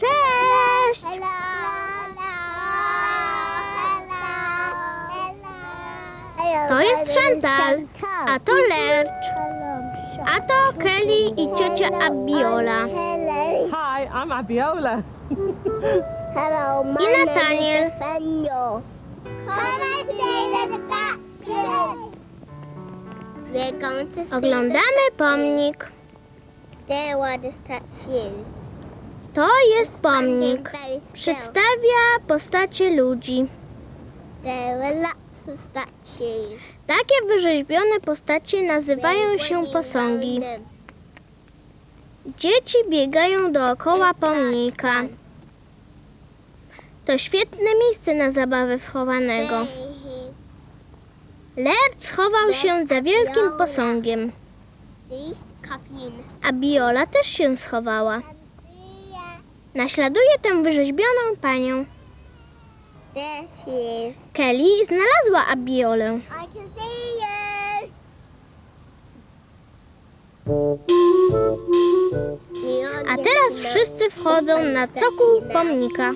Cześć! Hello. Hello. To jest Chantal, a to Lercz, a to Kelly i ciocia Abiola. Hello. Hi, I'm Abiola. Hello. My I name Nathaniel. Come and. We're going to see Oglądamy pomnik. The, there were the statues. To jest pomnik. Przedstawia postacie ludzi. Takie wyrzeźbione postacie nazywają się posągi. Dzieci biegają dookoła pomnika. To świetne miejsce na zabawę wchowanego. Lercz schował się za wielkim posągiem. A Biola też się schowała. Naśladuje tę wyrzeźbioną panią. There she is. Kelly znalazła Abiolę. I can see you. A teraz wszyscy wchodzą na cokół pomnika.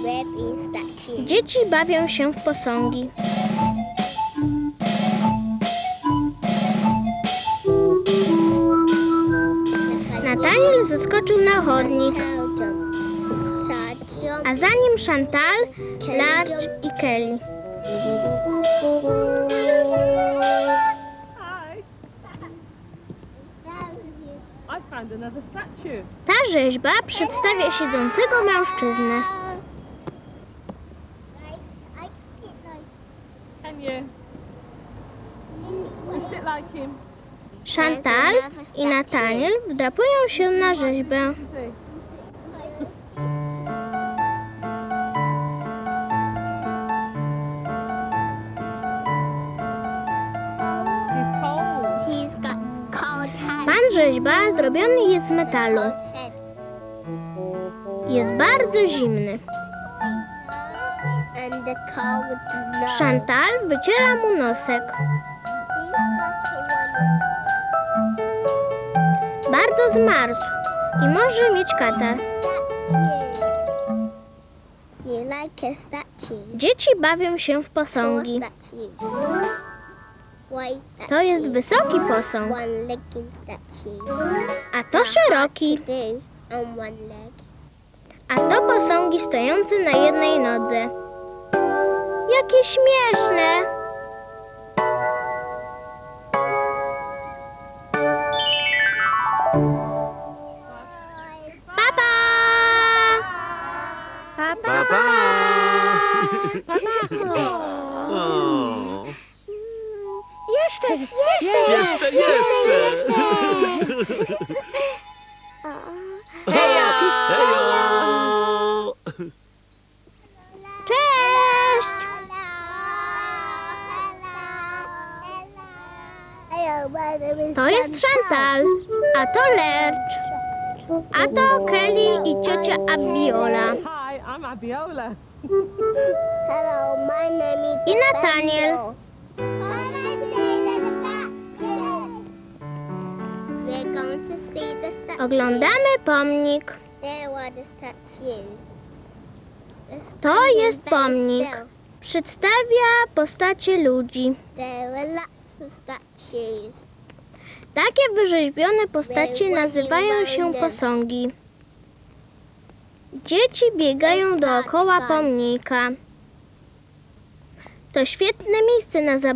Statue? Dzieci bawią się w posągi. Zeskoczył na chodnik, a za nim Chantal, Larch i Kelly. Ta rzeźba przedstawia siedzącego mężczyznę. Can? You sit like him. Chantal i Nataniel wdrapują się na rzeźbę. Pan rzeźba zrobiony jest z metalu. Jest bardzo zimny. Chantal wyciera mu nosek. Bardzo zmarzł i może mieć katar. Dzieci bawią się w posągi. To jest wysoki posąg, a to szeroki, a to posągi stojące na jednej nodze. Jakie śmieszne! Papa! Papa! Papa! O, Jeszcze, jeszcze, jeszcze, jeszcze! Hejo! To jest Chantal, a to Lercz, a to Kelly i ciocia Abiola. Hi, I'm Abiola. Hello, my name is I Nathaniel. Oglądamy pomnik. To jest pomnik. Przedstawia postacie ludzi. Takie wyrzeźbione postacie nazywają się posągi. Dzieci biegają dookoła pomnika. To świetne miejsce na zabawę.